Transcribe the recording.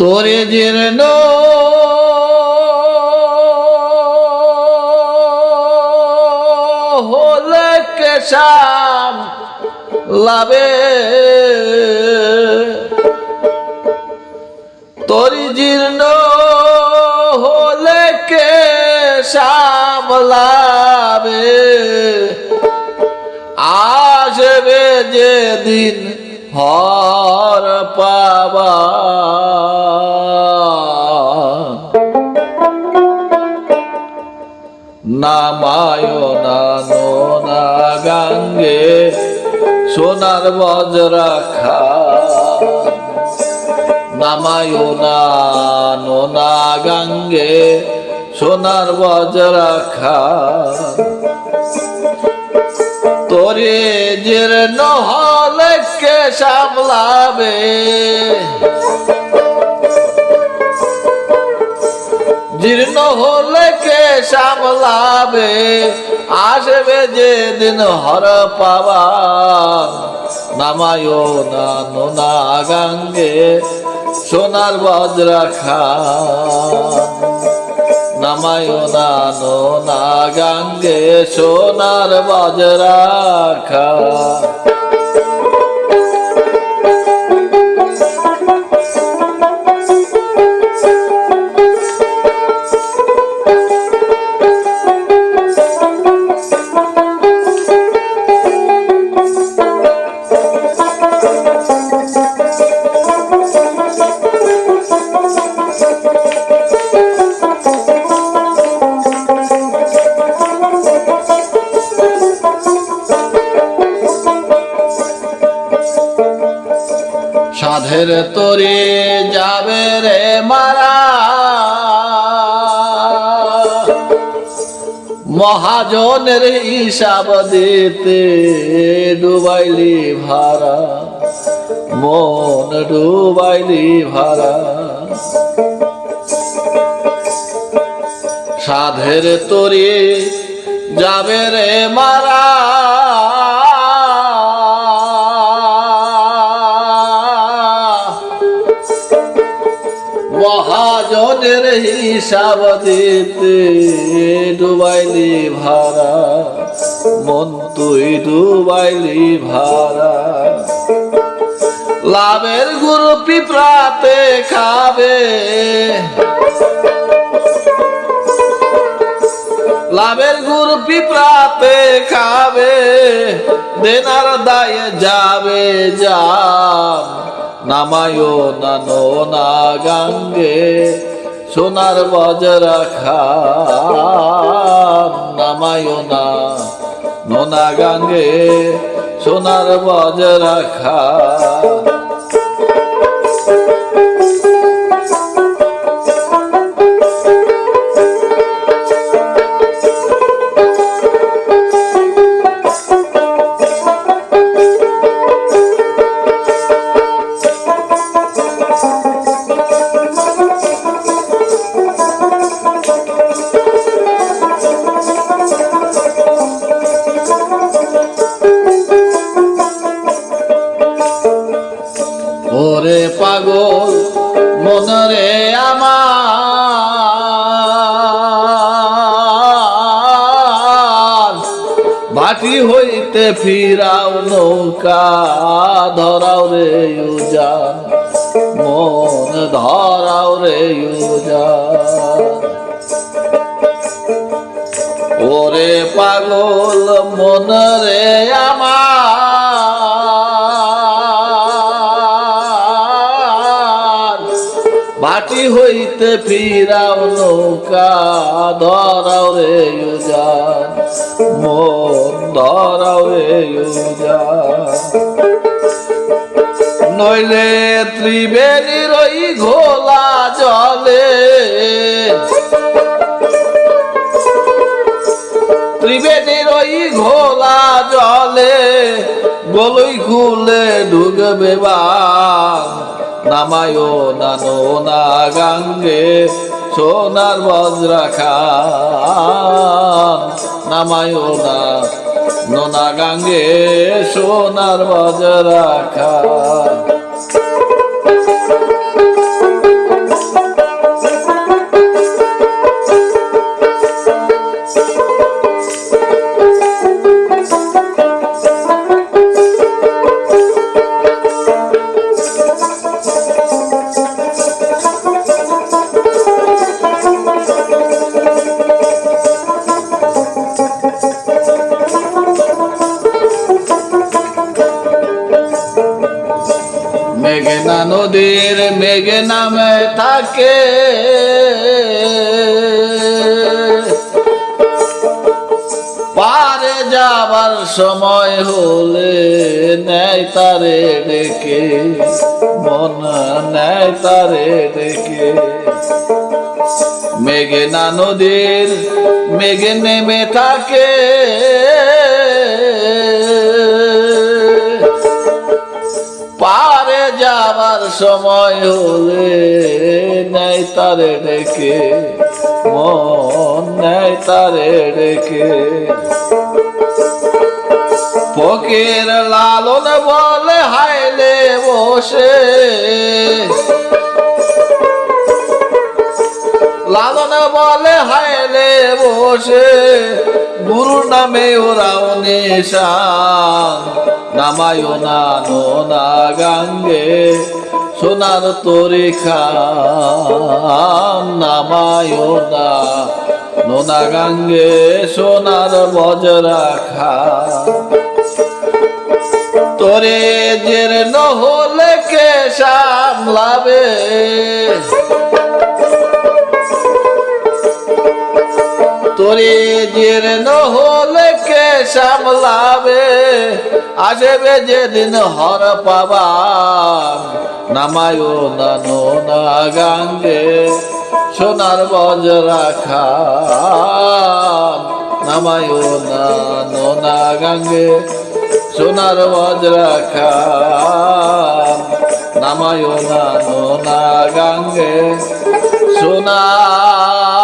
তোরে জীর্ণ হলে কেশাম লাবে? তোরি জীর্ণ হলে কে সামলাবে আসবে যে দিন নামায় না নোনা গাঙ্গে সোনার বজরা খা। নামায় না নোনা গাঙ্গে সোনার বজরা খা। তোরে জের নহলে কে সামলাবে? জীর্ণ হলে কে সামলাবে? আসবে যে দিন হর পাবা নামায় না নোনা গাঙ্গে, সোনার বজ্রা খা। নামায় না নোনা গাঙ্গে, সোনার বজ্রা খা। সাধের তরে যাবে রে মারা। মহাজনের হিসাব দিতে ডুবাইলি ভাড়া, মন ডুবাইলি ভাড়া। সাধের তরে যাবে রে মারা। মহাজনের হিসাব দিতে ডুবাইলি ভাড়া, মন তুই ডুবাইলি ভাড়া। লাভের গুরু পিঁপড়াতে খাবে, লাভের গুরু পিঁপড়াতে খাবে, দেনার দায়ে যাবে যা নামায় নানো না গাঙ্গে সোনার বজরা নামায় না নোনা গাঙ্গে সোনার বজরা খা বাটি হইতে ফিরাও নৌকা, ধরাও রে উজান মন ধরাও রে উজান ওরে পাগল মনরে আমার। বাটি হইতে ফিরাও নৌকা, ধরাও রে উজান মন নইলে ত্রিবেণীর ওই ঘোলা জলে। ত্রিবেণীর ওই ঘোলা জলে গলই খুলে ঢুকবে বা। নামায় নানো না গাঙ্গে সোনার বজ্রা খান নামায় না নোনা গাঙ্গে সোনার বাজার খান নদীর মেঘে নামে থাকে। পারে যাবার সময় হলে নেয় তারে ডেকে, মন নেয় তারে ডেকে। মেঘনা নদীর মেঘে নেমে থাকে। যাবার সময় হলে নেয় তারে ডেকে, মন নেয় তারে ডেকে। ফকির লালন বলে হাইলে বসে। লালন বলে হাইলে বসে। গুরু নামে ওরাও নিশান নামায় না, নোনা গাঙ্গে, সোনার তরি খান নামায় না, নোনা গাঙ্গে, সোনার বজরা খা তোরে জের নহলে কে সামলাবে? তোরে জের নহলে কে সামলাবে? আসবে যেদিন হর পাবা। নামায় না নোনা গাঙ্গে, সোনার বজরা খান নামায় না নোনা গাঙ্গে, সোনার বজরা খান নামায় না নোনা গাঙ্গে সোনার